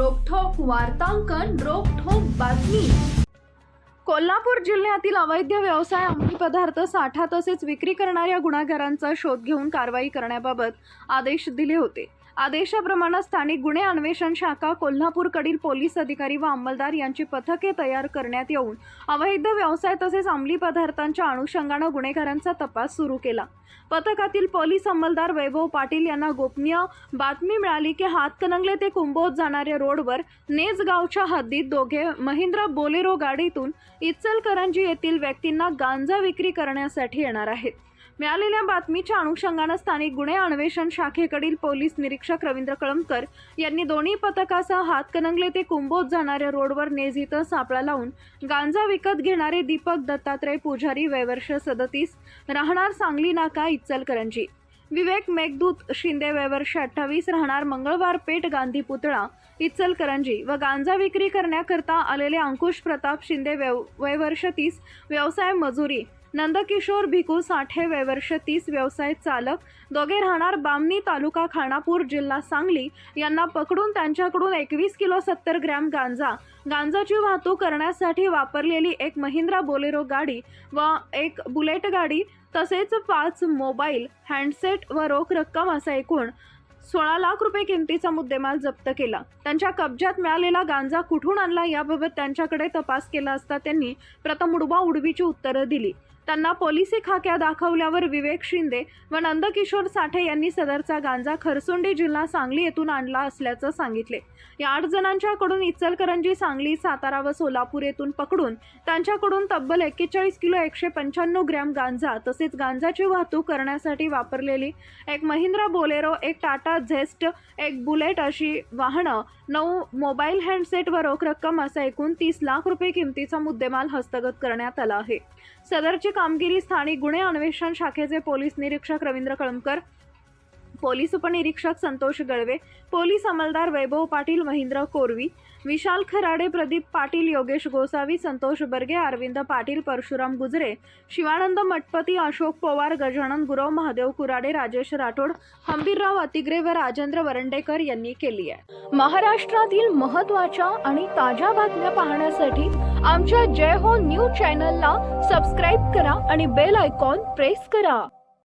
वार्तांकन रोखोक बातमी. कोल्हापूर जिल्ह्यातील अवैध व्यवसाय अंमली पदार्थ साठा तसेच विक्री करणाऱ्या गुन्हेगारांचा शोध घेऊन कारवाई करण्याबाबत आदेश दिले होते. आदेशाप्रमाणे स्थानिक गुन्हे अन्वेषण शाखा कोल्हापूरकडील पोलीस अधिकारी व अंमलदार यांची पथके तयार करण्यात येऊन अवैध व्यवसाय तसेच अंमली पदार्थांच्या अनुषंगानं गुन्हेगारांचा तपास सुरू केला. पथकातील पोलीस अंमलदार वैभव पाटील यांना गोपनीय बातमी मिळाली की हातकणंगले ते कुंभोज जाणाऱ्या रोडवर नेज गावच्या हद्दीत दोघे महिंद्रा बोलेरो गाडीतून इचलकरंजी येथील व्यक्तींना गांजा विक्री करण्यासाठी येणार आहेत. मिळालेल्या बातमीच्या अनुषंगानं स्थानिक गुन्हे अन्वेषण शाखेकडील पोलीस निरीक्षक रवींद्र कळमकर यांनी दोन्ही पथकासह हातकणंगले ते कुंभोज जाणाऱ्या रोडवर नेज इथं सापळा लावून गांजा विकत घेणारे दीपक दत्तात्रय पुजारी वयवर्ष सदतीस राहणार सांगली नाका इचलकरंजी. विवेक मेघदूत शिंदे वयवर्ष अठ्ठावीस राहणार मंगळवार पेठ गांधी पुतळा इचलकरंजी व गांजा विक्री करण्याकरता आलेले अंकुश प्रताप शिंदे व्यव वयवर्ष तीस व्यवसाय मजुरी नंदकिशोर भिकू साठे वयवर्ष तीस व्यवसाय चालक. दोघे राहणार बामणी तालुका खानापूर जिल्हा सांगली. यांना पकडून त्यांच्याकडून एकवीस किलो सत्तर ग्रॅम गांजा. गांजाची वाहतूक करण्यासाठी वापरलेली एक महिंद्रा बोलेरो गाडी व एक बुलेट गाडी तसेच पाच मोबाईल हँडसेट व रोख रक्कम असा एकूण सोळा लाख रुपये किमतीचा मुद्देमाल जप्त केला. त्यांच्या कब्जात मिळालेला गांजा कुठून आणला याबाबत त्यांच्याकडे तपास केला असता त्यांनी प्रथम उडवा उडवीची उत्तरं दिली. त्यांना पोलिसी खाक्या दाखवल्यावर विवेक शिंदे व नंदकिशोर साठे यांनी सदरचा गांजा खरसुंडी जिल्हा सांगली येथून आणला असल्याचं सांगितले. या आठ जणांच्याकडून इचलकरंजी सांगली सातारा व सोलापूर येथून पकडून त्यांच्याकडून तब्बल एक्केचाळीस किलो एकशे पंच्याण्णव ग्रॅम गांजा तसेच गांजाची वाहतूक करण्यासाठी वापरलेली एक महिंद्रा बोलेरो एक टाटा झेस्ट एक बुलेट अशी वाहनं नऊ मोबाईल हँडसेट व रोख रक्कम असा एकूण तीस लाख रुपये किमतीचा मुद्देमाल हस्तगत करण्यात आला आहे. सदरची कामगिरी स्थानिक गुन्हे अन्वेषण शाखेचे पोलीस निरीक्षक रवींद्र कळमकर पोलीस उपनिरीक्षक संतोष गळवे पोलीस अंमलदार वैभव पाटील महेंद्र कोरवी विशाल खराडे प्रदीप पाटील योगेश गोसावी संतोष बर्गे अरविंद पाटील परशुराम गुजरे शिवानंद मटपती अशोक पवार गजानन गुरव महादेव कुराडे राजेश राठोड हंबीरराव अतिग्रे व राजेंद्र वरंडेकर यांनी केली आहे. महाराष्ट्रातील महत्त्वाच्या आणि ताज्या बातम्या पाहण्यासाठी आमच्या जय हो न्यूज चॅनलला सबस्क्राईब करा आणि बेल आयकॉन प्रेस करा.